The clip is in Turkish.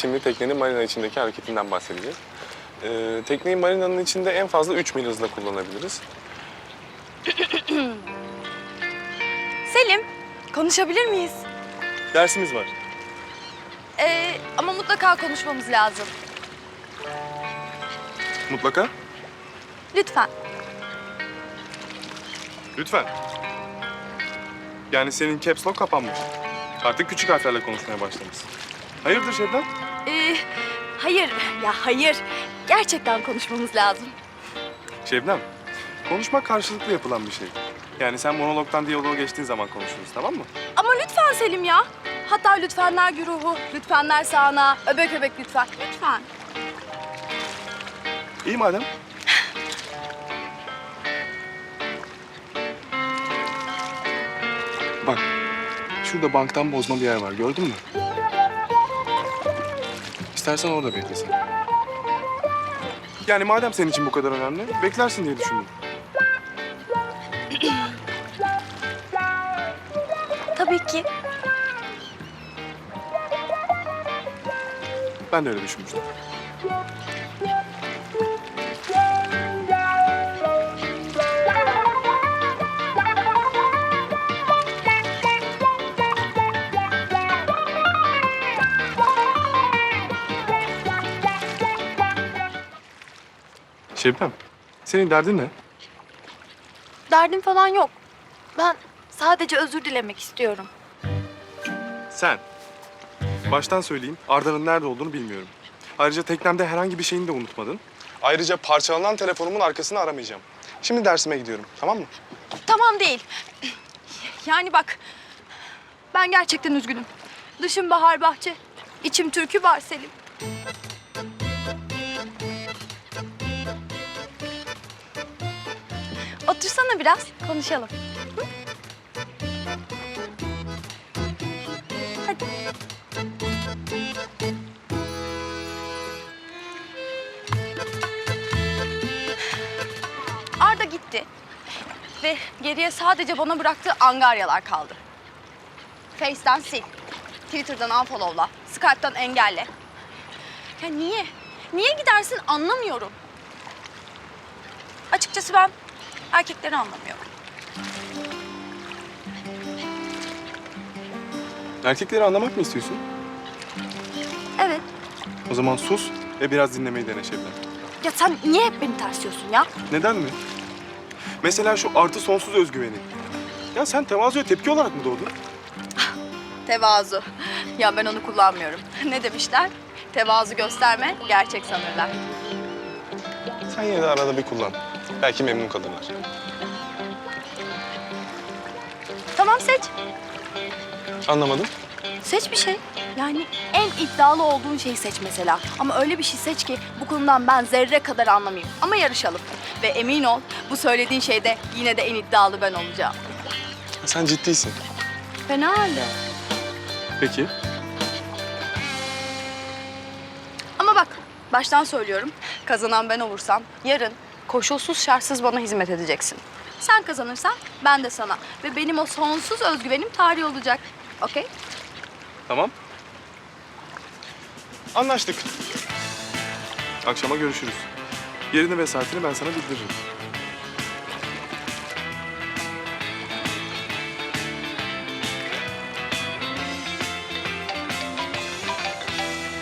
Şimdi teknenin marina içindeki hareketinden bahsedeceğiz. Ee, tekneyi marinanın içinde en fazla 3 mil hızla kullanabiliriz. Selim, konuşabilir miyiz? Dersimiz var. Ee, ama mutlaka konuşmamız lazım. Mutlaka. Lütfen. Lütfen. Yani senin caps lock kapanmış. Artık küçük harflerle konuşmaya başlamışsın. Hayırdır Şebnem? Ee, hayır, ya hayır. Gerçekten konuşmamız lazım. Şebnem, konuşmak karşılıklı yapılan bir şey. Yani sen monologdan diyaloğa geçtiğin zaman konuşuruz, tamam mı? Ama lütfen Selim ya. Hatta lütfenler güruhu, lütfenler sağına, öbek öbek lütfen. Lütfen. İyi madem. Bak, şurada banktan bozma bir yer var, gördün mü? İstersen orada beklesin. Yani madem senin için bu kadar önemli, beklersin diye düşündüm. Tabii ki. Ben de öyle düşünmüştüm. Şebnem, senin derdin ne? Derdim falan yok. Ben sadece özür dilemek istiyorum. Sen. Baştan söyleyeyim, Arda'nın nerede olduğunu bilmiyorum. Ayrıca teknemde herhangi bir şeyini de unutmadın. Ayrıca parçalanan telefonumun arkasını aramayacağım. Şimdi dersime gidiyorum, tamam mı? Tamam değil. Yani bak, ben gerçekten üzgünüm. Dışım bahar bahçe, içim türkü var Selim. Otursana biraz, konuşalım. Hadi. Arda gitti. Ve geriye sadece bana bıraktığı angaryalar kaldı. Face'ten sil. Twitter'dan unfollow'la. Skype'tan engelle. Ya niye? Niye gidersin anlamıyorum. Açıkçası ben erkekleri anlamıyorum. Erkekleri anlamak mı istiyorsun? Evet. O zaman sus ve biraz dinlemeyi dene Şebnem. Ya sen niye hep beni tersliyorsun ya? Neden mi? Mesela şu artı sonsuz özgüveni. Ya sen tevazuya tepki olarak mı doğdun? Tevazu. Ya ben onu kullanmıyorum. Ne demişler? Tevazu gösterme, gerçek sanırlar. Sen yine de arada bir kullan. Belki memnun kalırlar. Tamam seç. Anlamadım. Seç bir şey. Yani en iddialı olduğun şeyi seç mesela. Ama öyle bir şey seç ki bu konudan ben zerre kadar anlamayayım. Ama yarışalım. Ve emin ol bu söylediğin şeyde yine de en iddialı ben olacağım. Sen ciddisin. Fena halde. Peki. Ama bak baştan söylüyorum. Kazanan ben olursam yarın koşulsuz şartsız bana hizmet edeceksin. Sen kazanırsan ben de sana. Ve benim o sonsuz özgüvenim tarih olacak. Okey? Tamam. Anlaştık. Akşama görüşürüz. Yerini ve saatini ben sana bildiririm.